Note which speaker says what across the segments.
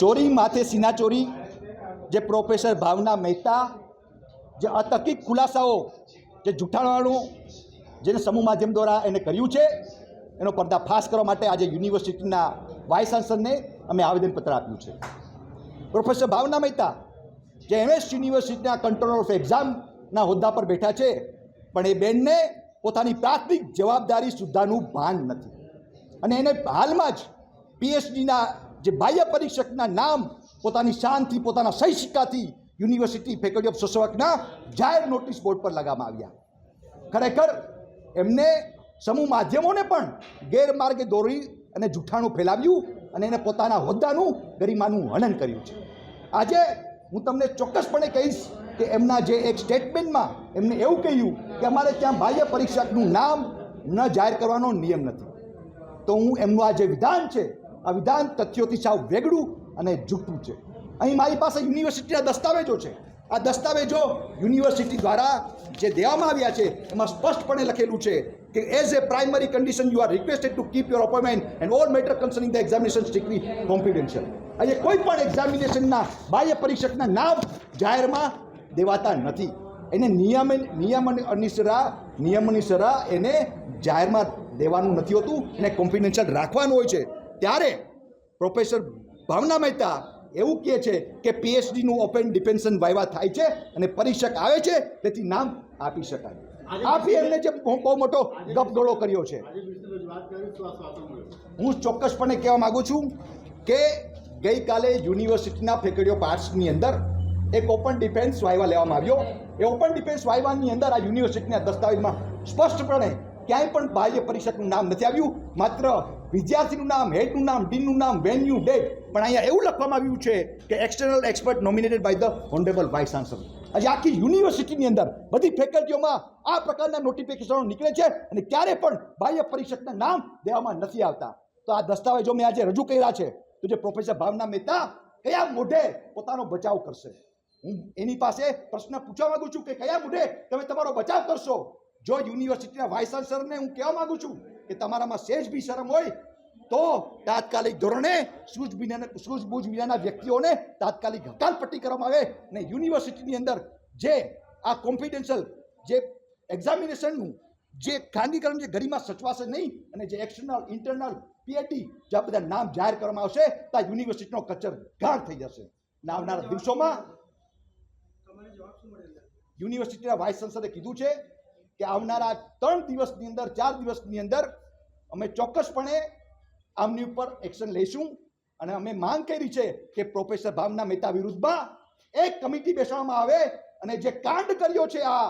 Speaker 1: ચોરી, માથે સીના ચોરી, જે પ્રોફેસર ભાવના મહેતા, જે અતકિક ખુલાસાઓ, જે જૂઠાણવાનું જેને સમૂહ માધ્યમ દ્વારા એને કર્યું છે, એનો પર્દાફાશ કરવા માટે આજે યુનિવર્સિટીના વાઇસ ચાન્સલરને અમે આવેદનપત્ર આપ્યું છે. પ્રોફેસર ભાવના મહેતા, જે એમએસ યુનિવર્સિટીના કંટ્રોલર ઓફ એક્ઝામના હોદ્દા પર બેઠા છે, પણ એ બેનને પોતાની પ્રાથમિક જવાબદારી સુદ્ધાનું ભાન નથી. અને એને હાલમાં જ પીએચડીના જે બાહ્ય પરીક્ષકના નામ પોતાની શાનથી, પોતાના સહી યુનિવર્સિટી ફેકલ્ટી ઓફ સોશિયલ જાહેર નોટિસ બોર્ડ પર લગાવવામાં આવ્યા. ખરેખર એમને સમૂહ માધ્યમોને પણ ગેરમાર્ગે દોરી અને જૂઠાણું ફેલાવ્યું અને એને પોતાના હોદ્દાનું, ગરિમાનું હનન કર્યું છે. આજે હું તમને ચોક્કસપણે કહીશ કે એમના જે એક સ્ટેટમેન્ટમાં એમને એવું કહ્યું કે અમારે ત્યાં બાહ્ય પરીક્ષકનું નામ ન જાહેર કરવાનો નિયમ નથી. તો હું એમનું આ જે વિધાન છે આ વિધાન તથ્યોથી સાવ વેગળું અને જૂઠું છે. અહીં મારી પાસે યુનિવર્સિટીના દસ્તાવેજો છે. આ દસ્તાવેજો યુનિવર્સિટી દ્વારા જે દેવામાં આવ્યા છે, એમાં સ્પષ્ટપણે લખેલું છે કે as a primary condition you are requested to keep your appointment and all matter concerning the examination strictly confidential અહીંયા કોઈ પણ એક્ઝામિનેશનના બાહ્ય પરીક્ષકના નામ જાહેરમાં દેવાતા નથી. એને નિયમ નિયમ અનુસરા નિયમ અનુસરા એને જાહેરમાં દેવાનું નથી હોતું. એને કોન્ફિડેન્શિયલ રાખવાનું હોય છે. ત્યારે પ્રોફેસર ભાવના મહેતા એવું કહે છે કે પીએચડીનું ઓપન ડિપેન્શન વાયવા થાય છે અને પરીક્ષક આવે છે તેથી નામ આપી શકાય. આપી એમને જે બહુ મોટો ગપગોળો કર્યો છે. હું ચોક્કસપણે કહેવા માગું છું કે ગઈકાલે યુનિવર્સિટીના ફેકલ્ટી ઓફ આર્ટ્સની અંદર એક ઓપન ડિફેન્સ વાયવા લેવામાં આવ્યો. એ ઓપન ડિફેન્સ વાયવાની અંદર આ યુનિવર્સિટીના દસ્તાવેજમાં સ્પષ્ટપણે ક્યાંય પણ બાહ્ય પરીક્ષકનું નામ નથી આવ્યું. માત્ર વિદ્યાર્થીનું નામ, હેડનું નામ, ડીનનું નામ, વેન્યુ, ડેટ. પણ અહીંયા એવું લખવામાં આવ્યું છે કે external expert nominated by the honourable vice chancellor આજે આખી યુનિવર્સિટીની અંદર બધી ફેકલ્ટીઓમાં આ પ્રકારના નોટિફિકેશનો નીકળે છે અને ક્યારે પણ બાહ્ય પરીક્ષકના નામ દેવામાં નથી આવતા. તો આ દસ્તાવેજો મેં આજે રજૂ કર્યા છે. તો જે પ્રોફેસર ભાવના મહેતા કયા મોઢે પોતાનો બચાવ કરશે? હું એની પાસે પ્રશ્ન પૂછવા માંગુ છું કે કયા મુઢે તમે તમારો બચાવ કરશો? જો યુનિવર્સિટીના વાઇસ ચાન્સલરને હું કહેવા માંગુ છું કે તમારામાં સેજ બી શરમ હોય તો તાત્કાલિક ધોરણે સૂઝ વિનાના સૂઝબૂઝ વિનાના વ્યક્તિઓને તાત્કાલિક હકાલપટ્ટી કરવામાં આવે અને યુનિવર્સિટીની અંદર જે આ કોન્ફિડેન્શિયલ જે એક્ઝામિનેશનનું જે ખાનગીકરણ જે ગરિમા સચવાશે નહીં અને જે એક્સટર્નલ ઇન્ટરનલ પીએટી જે આ બધા નામ જાહેર કરવામાં આવશે તો યુનિવર્સિટીનો કચર ગાઢ થઈ જશે. ને આવનારા દિવસોમાં યુનિવર્સિટીના વાઇસ ચાન્સલરે કીધું છે કે આવનારા ત્રણ દિવસની અંદર, ચાર દિવસની અંદર અમે ચોક્કસપણે આમની ઉપર એક્શન લઈશું. અને અમે માંગ કરી છે કે પ્રોફેસર ભાવના મહેતા વિરુદ્ધમાં એક કમિટી બેસવામાં આવે અને જે કાંડ કર્યો છે આ,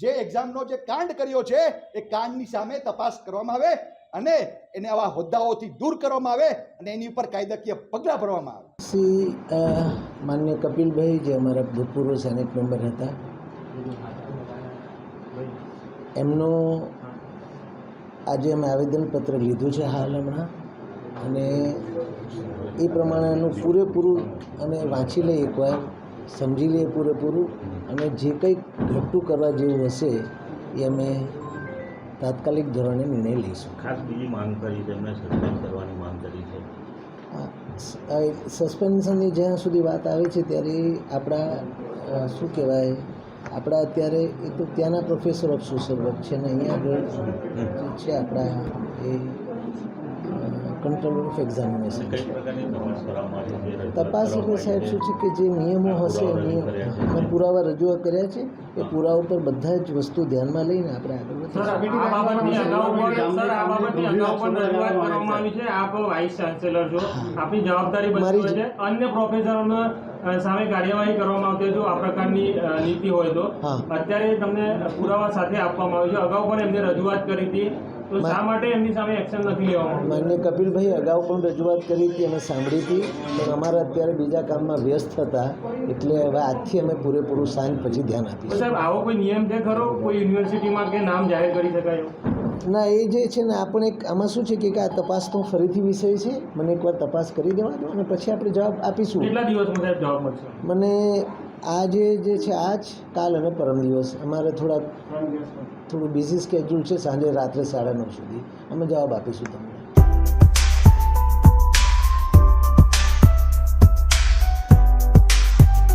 Speaker 1: જે એક્ઝામનો જે કાંડ કર્યો છે, એ કાંડની સામે તપાસ કરવામાં આવે અને એને આવા હોદ્દાઓથી દૂર કરવામાં આવે અને એની ઉપર કાયદાકીય પગલાં ભરવામાં આવે.
Speaker 2: શ્રી માન્ય કપિલભાઈ જે અમારા ભૂતપૂર્વ સેનેટ મેમ્બર હતા એમનો આજે અમે આવેદનપત્ર લીધું છે હાલ હમણાં. અને એ પ્રમાણેનું પૂરેપૂરું અને વાંચી લઈએ એકવાર સમજી લઈએ પૂરેપૂરું. અને જે કંઈક ઘટતું કરવા જેવું હશે એ અમે તાત્કાલિક ધોરણે નિર્ણય લઈશું.
Speaker 3: ખાસ બીજી માંગ કરી છે સસ્પેન્ડ કરવાની માંગ કરી છે.
Speaker 2: સસ્પેન્શનની જ્યાં સુધી વાત આવે છે ત્યારે આપણા શું કહેવાય આપણા અત્યારે એ તો ત્યાંના પ્રોફેસર ઓફ સોશિયલ વર્ક છે ને અહીંયા આગળ છે આપણા એ કંટ્રોલર ઓફ એક્ઝામિનેશન
Speaker 3: તપાસ છે
Speaker 2: તપાસ એટલે સાહેબ શું છે કે જે નિયમો હશે એ નિયમ પુરાવા રજૂઆત કર્યા છે એ પુરાવા પર બધા જ વસ્તુ ધ્યાનમાં લઈને આપણે આગળ
Speaker 4: સર
Speaker 2: વધીશું
Speaker 4: આ બાબતની અગાઉ પણ સર આ બાબતની અગાઉ પણ રજૂઆત કરવામાં આવી છે. આપ વાઇસ ચાન્સેલર છો આપની જવાબદારી
Speaker 2: મારી
Speaker 4: છે. અન્ય પ્રોફેસરોને સામે કાર્યવાહી કરવામાં આવતી હોય જો આ પ્રકારની નીતિ હોય તો. અત્યારે તમને પુરાવા સાથે આપવામાં આવ્યું છે. અગાઉ પણ એમને રજૂઆત કરી હતી. તો?
Speaker 2: માન્ય કપિલભાઈ અગાઉ પણ રજૂઆત કરી હતી અમે સાંભળી હતી પણ અમારા અત્યારે બીજા કામમાં વ્યસ્ત હતા એટલે હવે આજથી અમે પૂરેપૂરું સાંજ પછી ધ્યાન
Speaker 4: તો
Speaker 2: આપીશું
Speaker 4: સાહેબ આવો કોઈ નિયમ છે ખરો? કોઈ યુનિવર્સિટીમાં કે નામ જાહેર કરી શકાય
Speaker 2: ના એ જે છે ને આપણે એક આમાં શું છે કે આ તપાસનો ફરીથી વિષય છે મને એકવાર તપાસ કરી દેવા દો અને પછી આપણે જવાબ આપીશું.
Speaker 4: કેટલા દિવસમાં સાહેબ જવાબ મળશે?
Speaker 2: મને આજે જે છે આજ કાલ અને પરમ દિવસ. અમારે થોડાક થોડું બિઝી સ્કેડ્યુલ છે સાંજે રાત્રે સાડા નવ સુધી. અમે જવાબ આપીશું તમને.